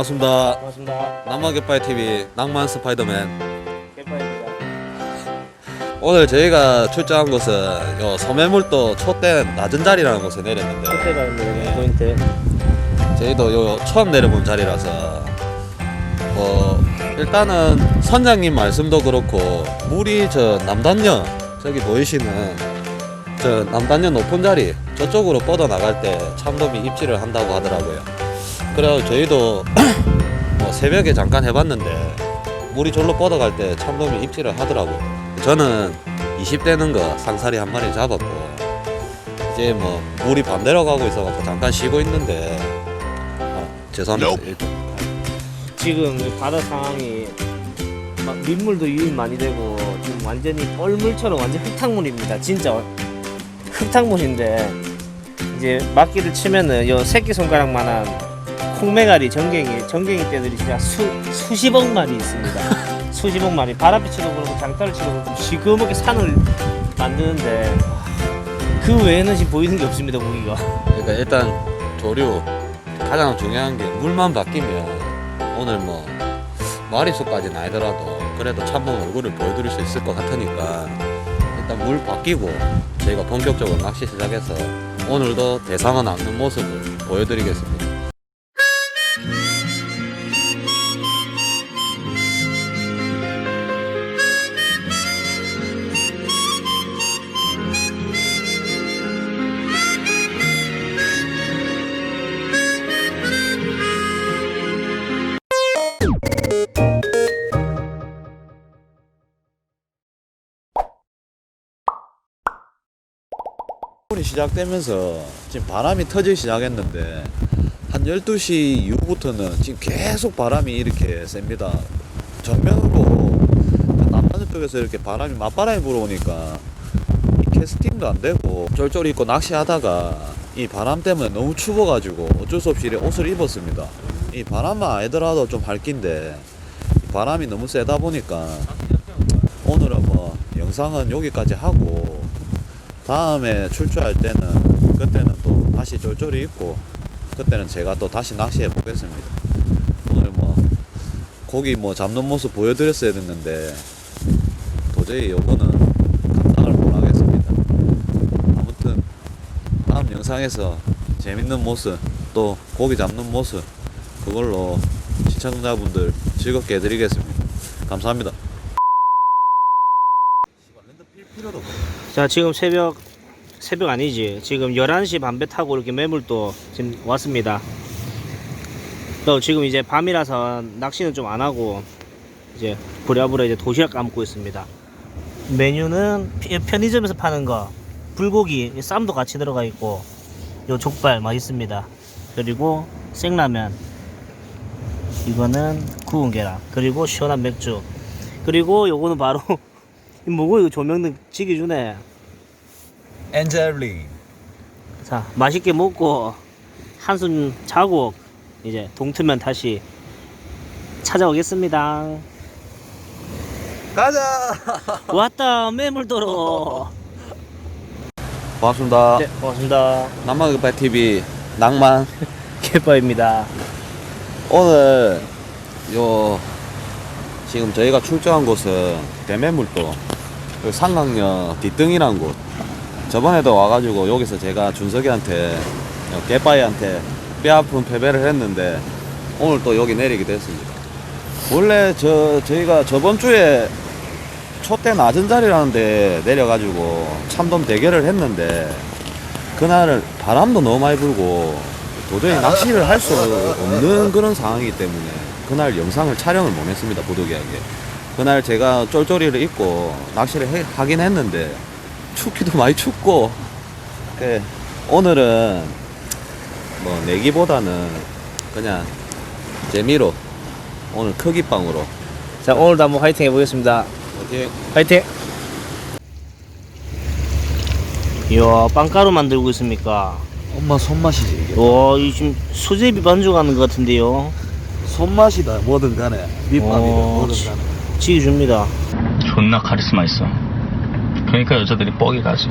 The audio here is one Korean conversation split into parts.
반갑습니다. 반갑습니다. 남마개파이 TV 낭만 스파이더맨. 개파입니다. 오늘 저희가 출장한 곳은 요 섬해물도 촛대 낮은 자리라는 곳에 내렸는데 호텔가 있는 포인트. 저희도 요 처음 내려본 자리라서 뭐 일단은 선장님 말씀도 그렇고 물이 저 남단녀 저기 보이시는 저 남단녀 높은 자리 저쪽으로 뻗어 나갈 때 참돔이 입질을 한다고 하더라고요. 그래서 저희도 뭐 새벽에 잠깐 해봤는데 물이 절로 뻗어갈 때 참돔이 입질을 하더라고요. 저는 20대는 거 상사리 한 마리 잡았고 이제 뭐 물이 반대로 가고 있어갖고 잠깐 쉬고 있는데 아, 죄송합니다. 지금 이 바다 상황이 막 민물도 유입 많이 되고 지금 완전히 뻘물처럼 완전 흙탕물입니다. 진짜 흙탕물인데 이제 막기를 치면은 요 새끼 손가락만한 콩메가리 전갱이 전갱이 떼들이 진짜 수 수십억 마리 있습니다. 수십억 마리 바람피치도 그렇고 장타를 치도 그렇고 시커멓게 산을 만드는데 그 외에는 지금 보이는 게 없습니다 고기가. 그러니까 일단 조류 가장 중요한 게 물만 바뀌면 오늘 뭐 마리수까지는 아니더라도 그래도 참돔 얼굴을 보여드릴 수 있을 것 같으니까 일단 물 바뀌고 저희가 본격적으로 낚시 시작해서 오늘도 대상은 않는 모습을 보여드리겠습니다. 시작되면서 지금 바람이 터지기 시작했는데 한 12시 이후부터는 지금 계속 바람이 이렇게 셉니다. 전면으로 남반도 쪽에서 이렇게 바람이 맞바람이 불어오니까 이 캐스팅도 안 되고 쫄쫄 입고 낚시하다가 이 바람 때문에 너무 추워가지고 어쩔 수 없이 옷을 입었습니다. 이 바람만 아니더라도 좀 밝긴데 이 바람이 너무 세다 보니까 오늘은 뭐 영상은 여기까지 하고 다음에 출조할 때는 그때는 또 다시 쫄쫄이 입고 그때는 제가 또 다시 낚시해 보겠습니다. 오늘 뭐 고기 뭐 잡는 모습 보여드렸어야 됐는데 도저히 요거는 감당을 못 하겠습니다. 아무튼 다음 영상에서 재밌는 모습 또 고기 잡는 모습 그걸로 시청자분들 즐겁게 해드리겠습니다. 감사합니다. 자 지금 새벽 새벽 아니지. 지금 11시 반배 타고 이렇게 매물도 지금 왔습니다. 또 지금 이제 밤이라서 낚시는 좀 안 하고 이제 부랴부랴 이제 도시락 까먹고 있습니다. 메뉴는 피- 편의점에서 파는 거 불고기 쌈도 같이 들어가 있고 요 족발 맛있습니다. 그리고 생라면 이거는 구운 계란 그리고 시원한 맥주. 그리고 요거는 바로 이 뭐고 이거 조명등 지게 주네. 엔젤링 자 맛있게 먹고 한숨 자고 이제 동트면 다시 찾아오겠습니다. 가자. 왔다 매물도로. 반갑습니다. 네 고맙습니다. 남마그파 TV 낭만 개빠입니다. 오늘 요 지금 저희가 출정한 곳은 대매물도 그 상강역 뒷등이란 곳. 저번에도 와가지고 여기서 제가 준석이한테 요 깨빠이한테 뼈아픈 패배를 했는데 오늘 또 여기 내리게 됐습니다. 원래 저 저희가 저번 주에 촛대 낮은 자리라는데 내려가지고 참돔 대결을 했는데 그날은 바람도 너무 많이 불고 도저히 낚시를 할 수 없는 그런 상황이기 때문에 그날 영상을 촬영을 못 했습니다 보도기하게 그날 제가 쫄쫄이를 입고 낚시를 해- 하긴 했는데 춥기도 많이 춥고 예, 오늘은 뭐 내기보다는 그냥 재미로 오늘 크기빵으로 자 오늘도 한번 화이팅 해보겠습니다. 어떻게 화이팅. 이야 빵가루 만들고 있습니까? 엄마 손맛이지 이게 와, 이 지금 수제비 반죽하는 것 같은데요. 손맛이다 뭐든 간에 밑밥이든 어, 뭐든 치- 간에 지게 줍니다. 존나 카리스마 있어. 그러니까 여자들이 뻑이 가지.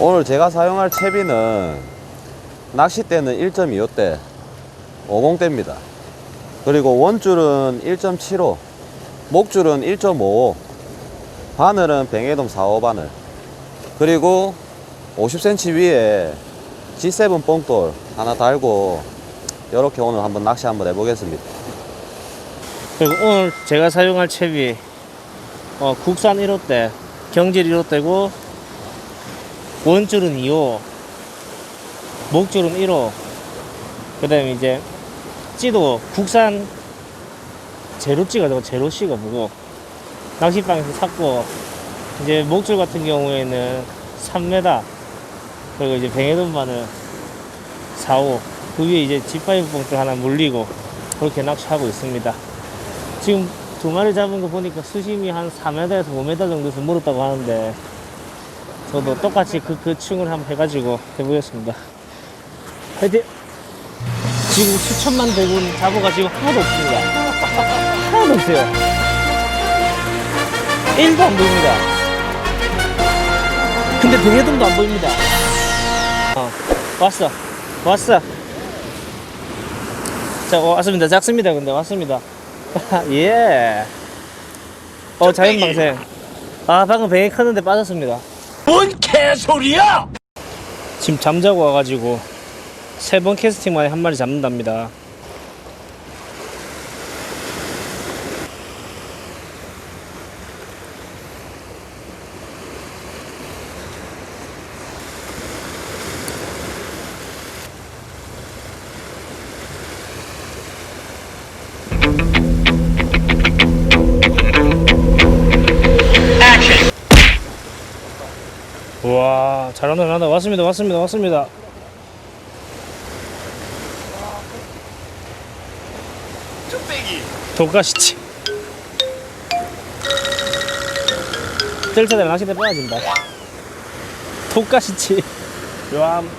오늘 제가 사용할 채비는 낚싯대는 1.25대 50대입니다 그리고 원줄은 1.75 목줄은 1.55 바늘은 뱅에돔 45 바늘 그리고 50cm 위에 G7 뽕돌 하나 달고 이렇게 오늘 한번 낚시 한번 해보겠습니다. 그리고 오늘 제가 사용할 채비 어, 국산 1호대 경질 1호대고 원줄은 2호 목줄은 1호 그 다음에 이제 찌도 국산 제로찌가 아니고 제로씨가 뭐고 낚시방에서 샀고 이제 목줄 같은 경우에는 3m 그리고 이제 뱅에돈 바늘 4호 그 위에 이제 G5 봉줄 하나 물리고 그렇게 낚시하고 있습니다. 지금 두 마리 잡은 거 보니까 수심이 한 4m에서 5m 정도에서 물었다고 하는데 저도 똑같이 그, 그 층을 한번 해가지고 해보겠습니다. 화이팅! 지금 수천만 대군 잡아가지고 하나도 없습니다. 하나도 없어요. 1도 안 보입니다. 근데 동해동도 안 보입니다. 어, 왔어. 왔어 자 어, 왔습니다 작습니다 근데 왔습니다 예. 어 자연방생. 아 방금 뱅이 컸는데 빠졌습니다. 뭔 개소리야! 지금 잠자고 와가지고 세 번 캐스팅 만에 한 마리 잡는답니다. 와 잘한다 잘한다. 왔습니다 왔습니다 왔습니다. 독가시치. 뜰채들 낚시대 빠진다. 독가시치. 요암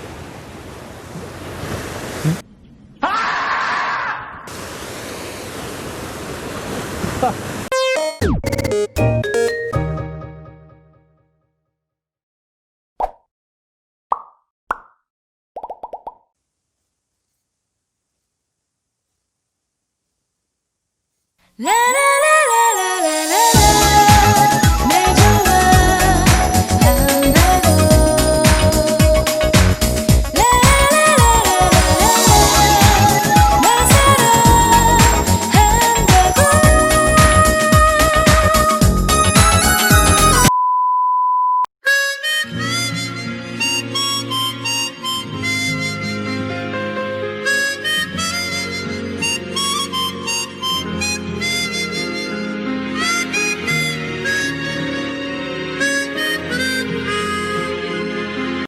la la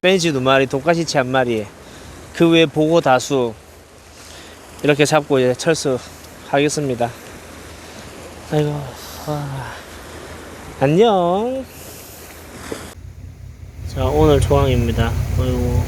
벤지 두 마리 독가시치 한 마리. 그 외에 보고 다수 이렇게 잡고 이제 철수하겠습니다. 아이고 와. 안녕. 자 오늘 조항입니다. 아이고